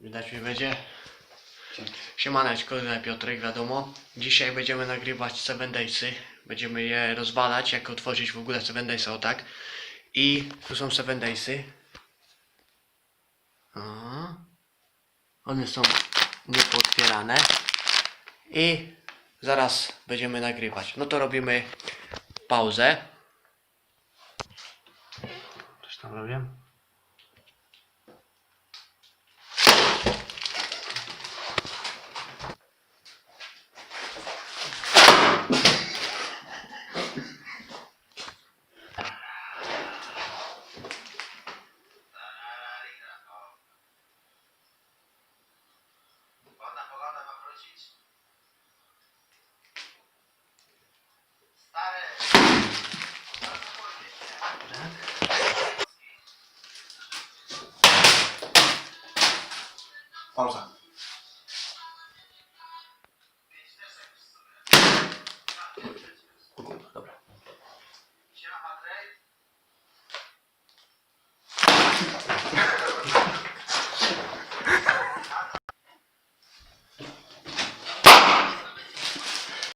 Widać mi będzie. Siemaneczko, ja Piotrek, wiadomo. Dzisiaj będziemy nagrywać Seven Daysy. Będziemy je rozwalać, jak otworzyć w ogóle Seven Daysy, o tak. I tu są Seven Daysy. O. One są niepootwierane. I zaraz będziemy nagrywać. No to robimy pauzę. Coś tam robię? Wrócić. Stary. Pauza.